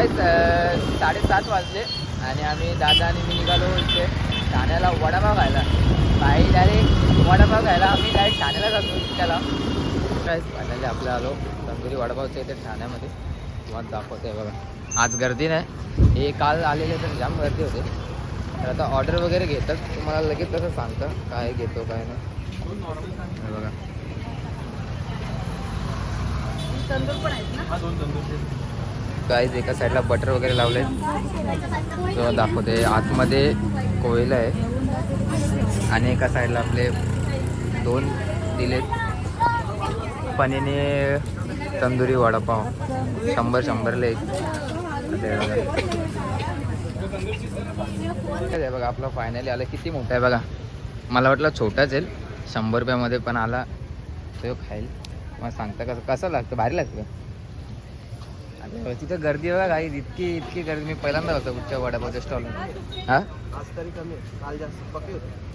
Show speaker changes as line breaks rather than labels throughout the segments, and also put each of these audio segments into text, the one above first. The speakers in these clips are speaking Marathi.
काही साडेसात वाजले आणि आम्ही दादा आणि मी निघालो इथे ठाण्याला वडापाव खायला. बाई डायरेक्ट वडापाव खायला आम्ही डायरेक्ट ठाण्याला जातो त्याला काय फायनली आपलं आलो. तंदुरी वडापावचं इथे ठाण्यामध्ये. तुम्हाला दाखवते बघा. आज गर्दी नाही. हे काल आलेले तर जाम गर्दी होते. तर आता ऑर्डर वगैरे घेतात. तुम्हाला लगेच तसं सांगतं काय घेतो काय नाही. हे बघा.
तंदूर पण आहेत ना?
गाईज एका साईडला बटर वगैरे लावले तो दाखवते. आतमध्ये कोयला आहे. आणि एका साईडला आपले दोन दिले. पनीने तंदुरी वडापाव. शंभर शंभरला एक. बघा. आपला आपलं फायनली आलं. किती मोठं आहे बघा. मला वाटलं छोटाच येईल. शंभर रुपयामध्ये पण आला. तो खाईल. मग सांगता कसं कसं लागतं? भारी लागतं तिथं गर्दी बघा काही इतकी इतकी गर्दी. मी पहिल्यांदा होतो कुठच्या वडापावच्या स्टॉल हा?
आज तरी कमी काल जास्त पक्की होते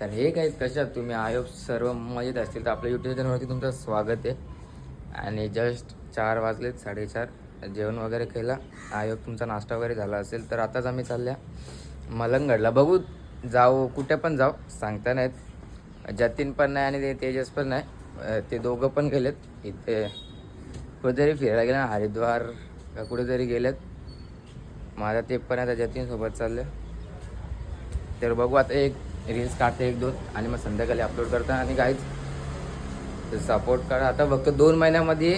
तर हे काही कशात तुम्ही आयोग सर्व मजेत असतील. तर आपल्या यूट्यूब चॅनलवरती तुमचं स्वागत आहे. आणि जस्ट चार वाजलेत साडेचार. जेवण वगैरे केला. आयोग तुमचा नाश्ता वगैरे झाला असेल. तर आताच आम्ही चालल्या मलंगडला. बघू जाऊ. कुठे पण जाऊ. सांगता नाहीत. जतीन पण नाही आणि ते तेजस पण नाही. ते दोघं पण गेलेत. इथे कुठेतरी फिरायला गेले हरिद्वार का कुठेतरी गेलेत. माझा ते पण आता जतीनसोबत चालले तर बघू आता एक रील्स काढते एक दोन आणि मग संध्याकाळी अपलोड करता आणि काहीच सपोर्ट करा. आता फक्त दोन महिन्यामध्ये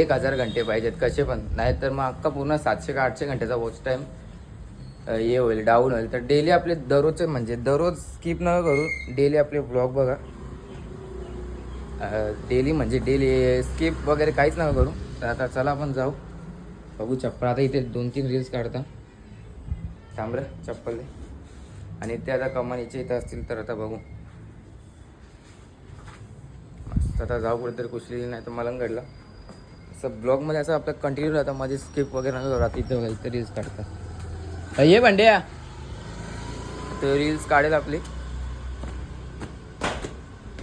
एक हजार घंटे पाहिजेत. कसे पण. नाहीतर मग अख्खा पूर्ण सातशे का आठशे घंट्याचा वॉच टाईम हे होईल डाऊन होईल. तर डेली आपले दररोजचे म्हणजे दररोज स्किप न करू. डेली आपले ब्लॉग बघा. डेली म्हणजे डेली स्किप वगैरे काहीच नका करू. तर आता चला आपण जाऊ. बघू चप्पल. आता इथे दोन तीन रील्स काढता. थांब रे चप्पल आणि ते आता कमानीचे इथं असतील तर आता बघू. मस्त आता जाऊ कुठेतरी कुठली नाही तर मलंगडला. असं ब्लॉगमध्ये असं आपलं कंटिन्यू राहतं. माझे स्किप वगैरे नका करू. आता इथं वगैरे रील्स काढतात ये भांड्या तर रील्स काढेल आपली.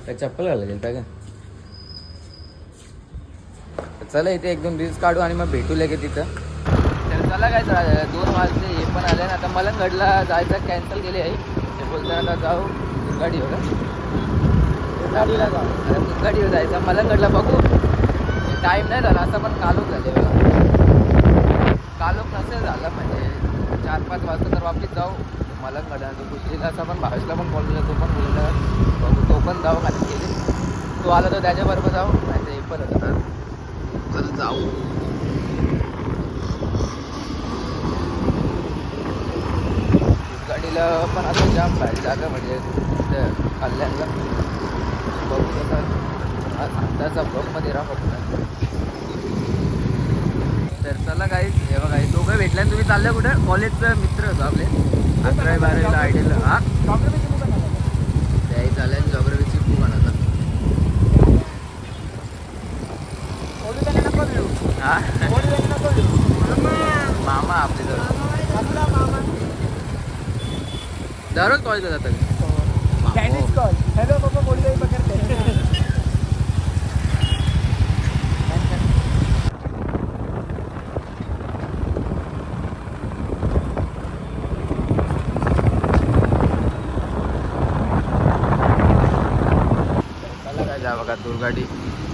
काय चप्पल घालायला काय का? चला इथे एक दोन रील्स काढू आणि मग भेटू लगे तिथं. तर चला काय चला दोन वाजले हे पण आले ना. आता मलंगडला जायचं कॅन्सल केले आहे. ते बोलतात आता जाऊ गाडीवर गाडीला जाऊ. गाडीवर जायचं. मलंगडला बघू. टाईम नाही झाला असं पण कालोख झाले बघा. कालोख नसेल झालं म्हणजे चार पाच वाजता तर वापस जाऊ. मला तो कुस्तीला असा पण भावेशला पण कॉल केला तो पण बोलला बघू तो पण जाऊ खाली गेले. तो आला तर त्याच्याबरोबर जाऊ नाही तर हे पण होतं तर चल जाऊ. गाडीला पण असं जाम भारी जागा म्हणजे कल्याणला. बघू कसं आताचा ब्लॉकमध्ये राहा फक्त तर चला काही हे बघा दोघं भेटल्या आणि तुम्ही चालले कुठं? कॉलेजचं मित्र होतो आपले. अकरावी बारावीला आयडीला हा? त्याही चालेल जॉग्रफीची खूप बनवता हा? मामा आपले दररोज कॉलेजला जातात
हॅलो बाबा बोलतोय पकडते
चला काय गाडी.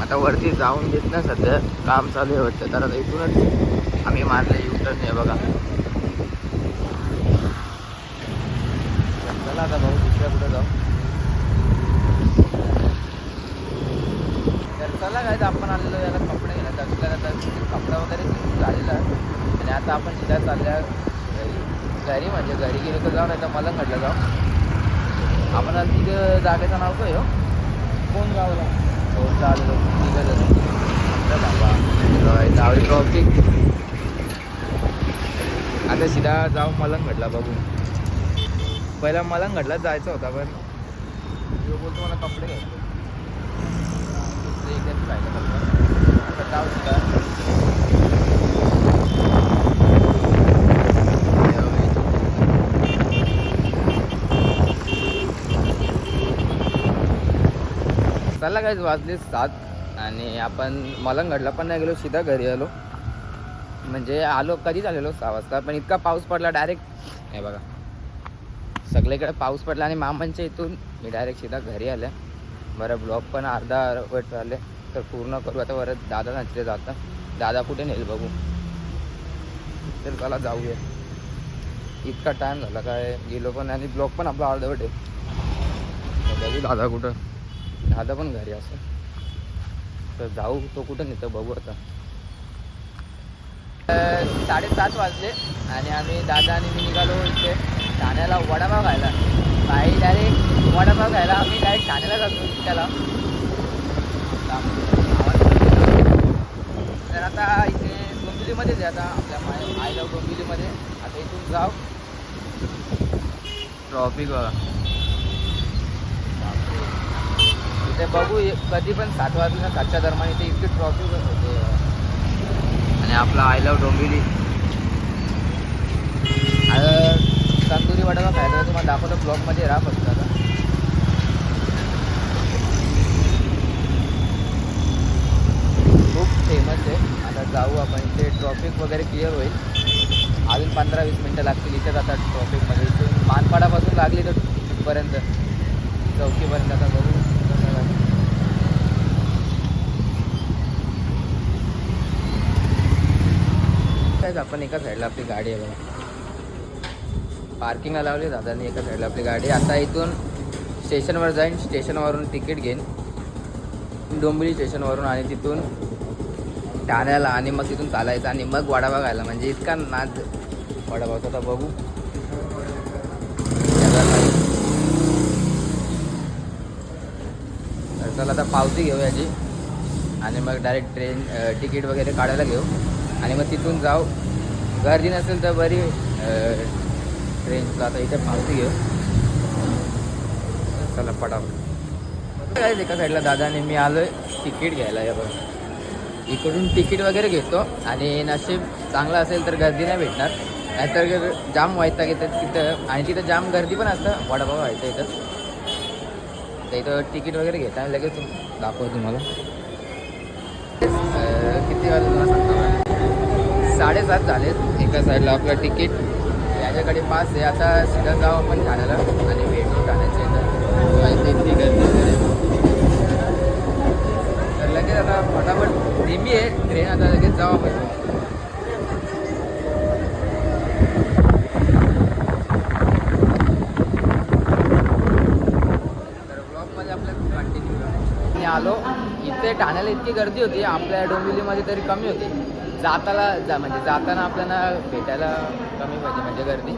आता वरती जाऊन देत ना सध्या. काम चालू आहे वाटतं. तर आता इथूनच आम्ही मारले युटर्न आहे बघा. चला आता भाऊ दुसऱ्या कुठे जाऊ? तर चला काय आपण आलेलो याला कपडे घेणार आपल्याला आता कपडा वगैरे झालेला आहे. आणि आता आपण सीधा चालल्या घरी. म्हणजे घरी गेलो तर जाऊ नाही तर मला म्हटलं जाऊ. आपण आता तिथं जागेचं नाव काय हो?
कोण गावला?
हो चालेल तिघं जण बाबा जाऊ ट्रॉफिक आता सीधा जाऊ मलंगडला बघू. पहिला मलंगडलाच जायचं होता पण तो बोलतो मला कपडे घ्यायचे. ते इकडेच राहिलं आता जाऊ सीधा मला काय काहीच वाजले सात आणि आपण मलंगडला पण नाही गेलो सीधा घरी आलो. म्हणजे आलो कधीच आलेलो सहा वाजता. पण इतका पाऊस पडला डायरेक्ट हे बघा. सगळीकडे पाऊस पडला आणि मामांच्या इथून मी डायरेक्ट सीधा घरी आल्या बरं ब्लॉग पण अर्धा वेट राहिले तर पूर्ण करू आता बरं दादा नाचले जाता दादा कुठे नेल बघू. तर चला जाऊया. इतका टाईम झाला काय? गेलो पण आणि ब्लॉग पण आपला अर्धवट आहे बघू दादा कुठं. दादा पण घरी असं. तर जाऊ तो कुठं नेतो बघू आता. साडेसात वाजले आणि आम्ही दादा आणि मी निघालो इथे ठाण्याला वडापाव खायला. काही डायरेक्ट वडापाव खायला. आम्ही डायरेक्ट ठाण्याला जातो त्याला तर आता इथे डोंबिवलीमध्येच आहे आता. आपल्या माय आय डोंबिवलीमध्ये आता इथून जाऊ. ट्रॉफिक बघा. ते बघू कधी पण सात वाजून ना सातच्या दरम्यान इथे इतकी ट्रॉफिक होते. आणि आपला आय लव डोंबिवली. आता तंदुरी वडापाव खायचा तुम्हाला दाखवतो ब्लॉगमध्ये राहा फक्त आता. खूप फेमस आहे. आता जाऊ आपण इथे ट्रॉफिक वगैरे क्लिअर होईल. अजून पंधरा वीस मिनटं लागतील इथेच आता ट्रॉफिकमध्ये इथून मानपाडापासून लागली तर इथपर्यंत चौकीपर्यंत आता बघू कसं काय. काय आपण एका साईडला आपली गाडी आहे बघा. पार्किंगला लावली दादानी एका साईडला आपली गाडी आता इथून स्टेशनवर जाईन. स्टेशनवरून तिकीट घेईन. डोंबिवली स्टेशनवरून आणि तिथून ठाण्याला आणि मग तिथून चालायचं आणि मग वडापाव खायला म्हणजे इतका नाद वडापावचा आता बघू. तर चला आता पावती घेऊ याची आणि मग डायरेक्ट ट्रेन तिकीट वगैरे काढायला घेऊ. आणि मग तिथून जाऊ. गर्दी नसेल तर बरी ट्रेनला आता इथे पावती घेऊ चला पटापट. काय एका साईडला दादाने मी आलोय. तिकीट घ्यायला या बघ. इकडून तिकीट वगैरे घेतो. आणि नशीब चांगलं असेल तर गर्दी नाही भेटणार. नाहीतर जाम व्हायचा घेतात तिथं. आणि तिथं जाम गर्दी पण असतं. वडापाव व्हायचं इथं. तर इथं तिकीट वगैरे घेता लगेच दाखवतो तुम्हाला. किती वाजता? साडेसात झालेत. एका साईडला आपलं तिकीट. याच्याकडे पास आहे. आता सीधा जाऊ आपण ठाण्याला आणि भेटू इतकी गर्दी वगैरे तर लगेच आता फटाफट नेहमी आहे. ट्रेन आता लगेच जाऊ आपण. आलो. इथे ठाण्याला इतकी गर्दी होती. आपल्या डोंबिवलीमध्ये तरी कमी होती. जाताला जा म्हणजे जाताना आपल्याला भेटायला कमी पाहिजे म्हणजे गर्दी.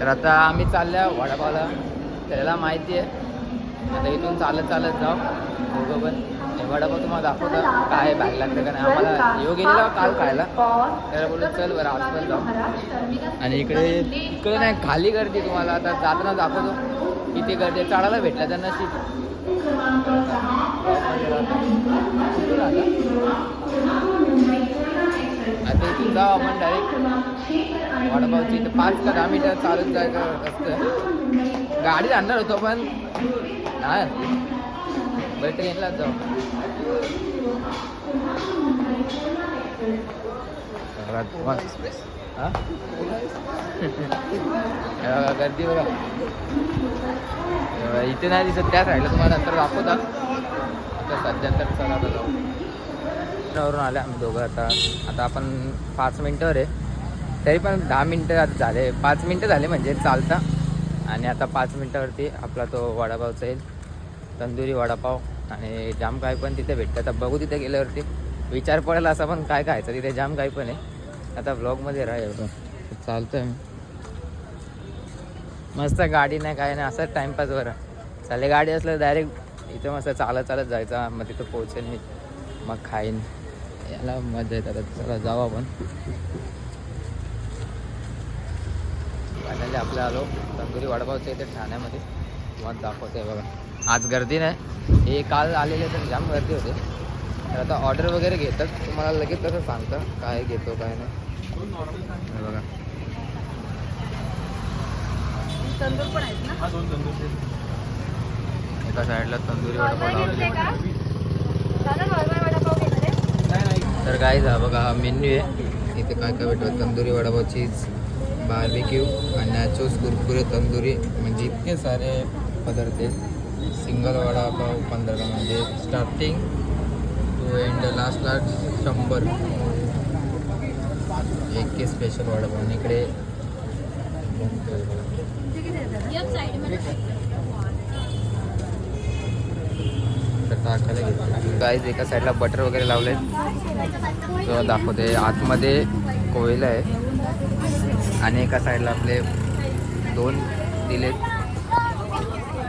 तर आता आम्ही चालल्या वडापावला. त्याला माहिती आहे. आता इथून चालत चालत जाऊ. दोघं पण वडापाव तुम्हाला दाखवता काय बॅग लागतं का नाही. आम्हाला येऊ गेलेला काल खायला. त्याला बोलू चल बरं आज पण जाऊ. आणि इकडे इकडे नाही खाली गर्दी तुम्हाला. आता जाताना दाखवतो. किती गर्दी आहे. चढायला भेटलं तर नशीब. इथून जाऊ आपण डायरेक्ट वडापावची इथं पाच का दहा मीटर चालत जायचं असतं गाडी आणणार होतो पण. नाही. बरं ट्रेनलाच जाऊ गर्दी बघा. इथे नाही दिसत त्या साईडला तुम्हाला नंतर दाखवता. आता सध्या तर चला जाऊ. वरून आल्या आम्ही दोघं आता. आता आपण पाच मिनटावर आहे तरी पण दहा मिनटं आता झाले. पाच मिनटं झाले म्हणजे चालता. आणि आता पाच मिनटावरती आपला तो वडापावचा येईल तंदुरी वडापाव आणि जाम काय पण तिथे भेटतं. आता बघू तिथे गेल्यावरती. विचार पडेल असं पण काय खायचं. तिथे जाम काय पण आहे. आता ब्लॉगमध्ये राहा चालतं चालतंय मस्त गाडी नाही काय नाही. असंच टाईमपास बरं. चालले गाडी असलं डायरेक्ट इथं मस्त चालत चालत जायचा. मग तिथं पोहोचेन मी. मग खाईन. याला मजा येतात आता चला जाऊ आपण. फायनली आपलं आलो. तंदुरी वडापावच्या इथे ठाण्यामध्ये. तुम्हाला दाखवते बघा. आज गर्दी नाही. हे काल आलेले तर जाम गर्दी होते. तर आता ऑर्डर वगैरे घेतात. तुम्हाला लगेच तसं सांगतं काय घेतो काय नाही. हे बघा.
तंदूर पण आहेत ना?
हा दोन तंदूर
एका साईडला तंदुरी वडापाव लावलेले
दादा नॉर्मल वडापाव घेणार आहे
तर काय हा बघा हा मेन्यू आहे. इथे काय काय भेटतं तंदुरी वडापाव चीज बार्बिक्यू आणि नॅचोस कुरकुरे तंदुरी. म्हणजे इतके सारे पदार्थ आहेत. सिंगल वडापाव पंधरा म्हणजे starting to end last last शंभर. एक के स्पेशल वडापाव इकडे तर टाकायला घेतलं. गाईज एका साईडला बटर वगैरे लावले तेव्हा दाखवते. आतमध्ये कोयला आहे आणि एका साईडला आपले दोन दिलेत.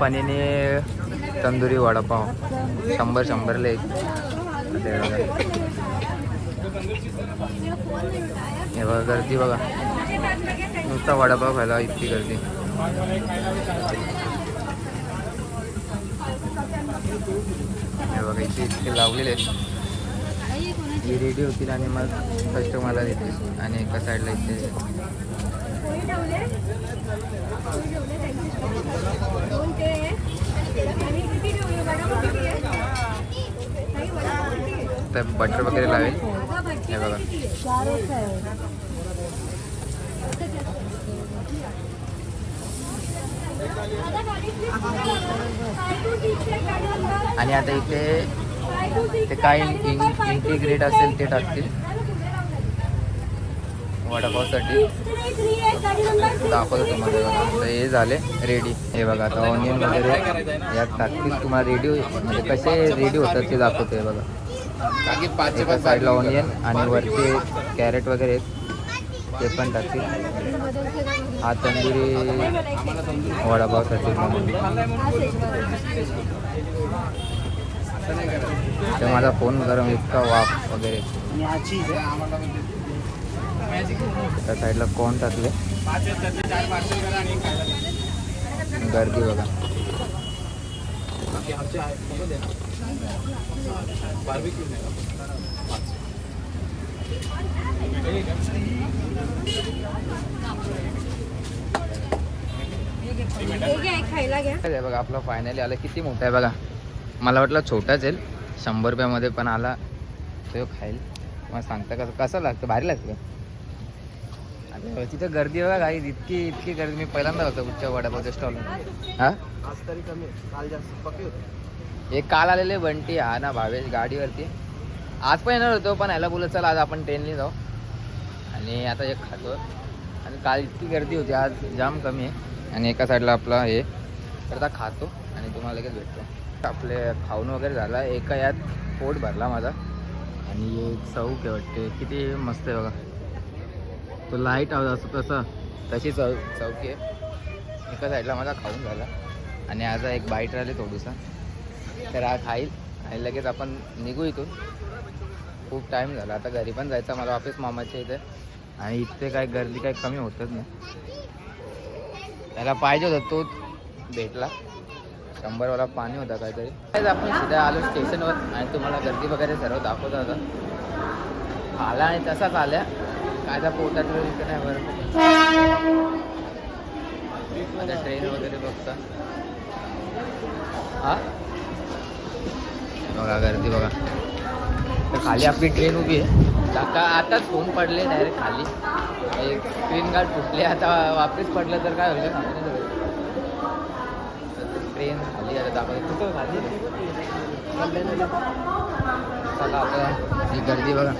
पनीने तंदुरी वडापाव. शंभर शंभरला एक. हे बघा गर्दी बघा. नुसता वडापाव खायला इतकी गर्दी. हे बघा इथे इतके लावलेले आहेत. रेडी होतील आणि मग कस्टमरला देतील. आणि एका साईडला इथे तर बटर वगैरे लावेल. हे बघा. आणि आता इथे ते काय इंटिग्रेट असेल ते टाकतील. वडापावसाठी. दाखवतो तुम्हाला. तर हे झाले रेडी हे बघा आता ऑनियन वगैरे यात टाकतील. तुम्हाला रेडी म्हणजे कसे रेडी होतात ते दाखवतो हे बघा. साईडला ऑनियन आणि वरती कॅरेट वगैरे आहेत. ते पण टाकतील. हा तंदुरी वडापावसाठी तर माझा फोन गरम इतका वाफ वगैरे. त्या साईडला कोण टाकले? गर्दी बघा.
खायला
हे बघा आपलं फायनली आलं. किती मोठं आहे बघा. मला वाटलं छोटाच आहे शंभर रुपयामध्ये पण आला. तो खाईल. मग सांगता कसं कसं लागतं? भारी लागतं. तिथं गर्दी बघा काही इतकी इतकी गर्दी. मी पहिल्यांदा होतो उच्च वडापावच्या स्टॉल हा?
आज तरी कमी काल जास्त.
एक काल आलेले बंटी. हा ना भावेश गाडीवरती. आज पण येणार होतो पण ह्याला बोलत चला आज आपण ट्रेनने जाऊ. आणि आता एक खातो आणि काल इतकी गर्दी होती आज जाम कमी आहे. आणि एका साईडला आपला हे. तर आता खातो आणि तुम्हाला लगेच भेटतो. आपले खाऊन वगैरे झाला एका यात पोट भरला माझा. आणि एक चौक आहे वाटते. किती मस्त आहे बघा. तो लाइट आवाज असतो तसं. तशी चौ चौकी आहे. एका साईडला माझा खाऊन झाला. आणि आज एक बाईट राहिली थोडीसा. तर हा खाईल. आणि लगेच आपण निघू इथून. खूप टाईम झाला. आता घरी पण जायचं मला वापस मामाच्या इथे. आणि इथे काय गर्दी काही कमी होतच नाही. त्याला पाहिजे होता तो भेटला. शंभरवाला पाणी होता काहीतरी. काय आपण सध्या आलो स्टेशनवर आणि तुम्हाला गर्दी वगैरे सर्व दाखवत होता. आला आणि तसाच आल्या. काय त्या पोटात वगैरे नाही बरं. आता ट्रेन वगैरे बघता. हा? बघा गर्दी बघा. तर खाली आपली ट्रेन उभी आहे. आता आताच फोन पडले डायरेक्ट खाली. एक स्क्रीन गार्ड फुटले आता वापस पडलं तर काय होईल? ट्रेन खाली आता दाखवते. कुठं खाली? चला आता ही गर्दी बघा.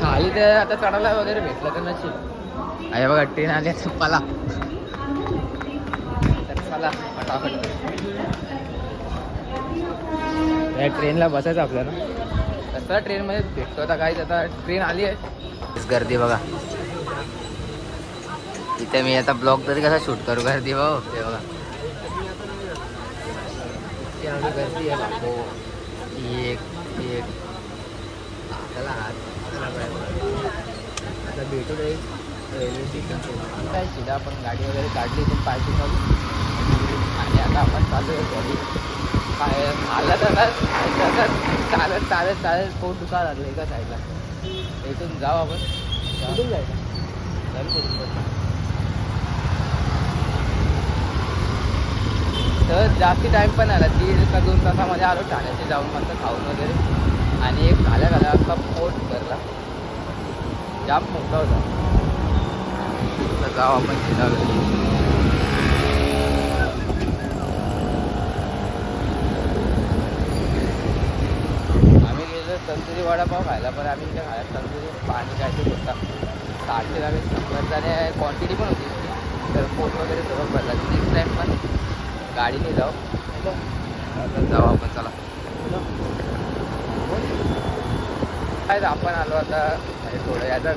खाली ते आता चढायला वगैरे भेटलं तर नशीब. अरे बघा ट्रेन आली आता तर चला फटाफट या ट्रेनला बसायचं आपल्याला. तसा ट्रेनमध्ये भेटतो आता काहीच आता ट्रेन आली आहे. गर्दी बघा. इथे मी आता ब्लॉग तरी कसा शूट करू? गर्दी भाऊ ते बघा. गर्दी आहे बापो. एक एक. त्याला हात. आता भेटू रेल्वे स्टेशन काय सीधा आपण गाडी वगैरे काढली इथून पार्किंग आणि आता आपण चालू आहे काय आलं तर ना, तसंच चालत चालत चालत. पोट दुखा लागलं एका साईडला इथून जाऊ आपण. कुठून जायचं? कुठून? तर जास्ती टाईम पण आला. दीड का दोन तासामध्ये आलो. ठाण्याचे जाऊन मस्त खाऊन वगैरे. आणि एक खाल्या खाल्या अख्खा पोट भरला. जाम मोठा होता. जाऊ आपण तिथं आम्ही गेलो तंदुरी वडापाव खायला पण आम्ही इथे खायला तंदुरी पाणी काहीतरी होता साठशे आम्ही शंभर आणि क्वांटिटी पण होती तर पोट वगैरे सगळं भरला. नेक्स्ट टाईम पण गाडीने जाऊ. जाऊ आपण चला. काय आपण आलो आता म्हणजे थोडं याचा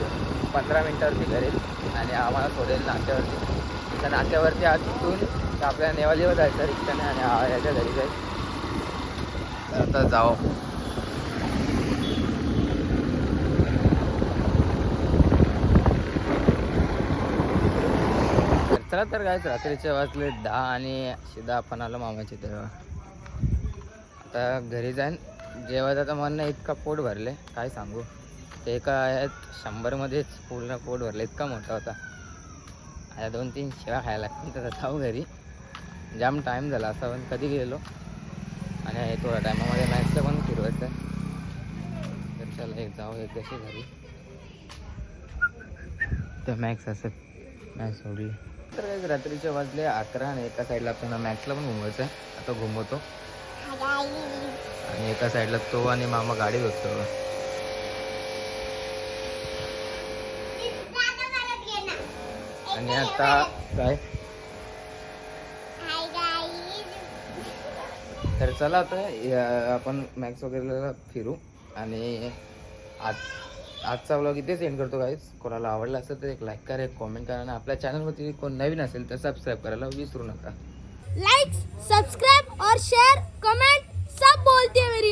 पंधरा मिनटावरती घरी आणि आम्हाला सोडेल नाश्त्यावरती त्या नाश्त्यावरती आज तिथून आपल्या आपल्याला नेवालीवर जायचं रिक्षाने आणि याच्या घरी जाईल. तर आता जाऊ. चला तर काय रात्रीचे वाजले दहा आणि शिदा आपण आलो मामाचे तेव्हा आता घरी जाईन. जेवायचं आता मन नाही इतका पोट भरले. काय सांगू? ते एका शंभरमध्येच पूर्ण पोट भरले. इतका मोठा होता. आता दोन तीन शिळा खायला लागतील तर जाऊ घरी. जाम टाईम झाला असा पण कधी गेलो आणि थोड्या टायमामध्ये मॅचचं पण फिरवायचं. तर चला एक जाऊ एक कशी घरी. तर मॅक्स असं मॅच सोडली. तर काय रात्रीचे वाजले अकरा आणि एका साईडला आपल्याला मॅक्सला पण घुमवायचं आहे. आता घुमवतो. आणि एका साईडला तो आणि मामा गाडी होतो आणि आता काय? तर चला आता आपण मॅक्स वगैरेला फिरू. आणि आज आजचा व्लॉग इथेच एंड करतो गाईज कोणाला आवडला असेल तर एक लाईक करा एक कॉमेंट करा. आणि आपल्या चॅनलवरती कोण नवीन असेल तर सबस्क्राईब करायला विसरू नका.
लाईक सबस्क्राईब और शेअर कमेंट सब बोलते मेरी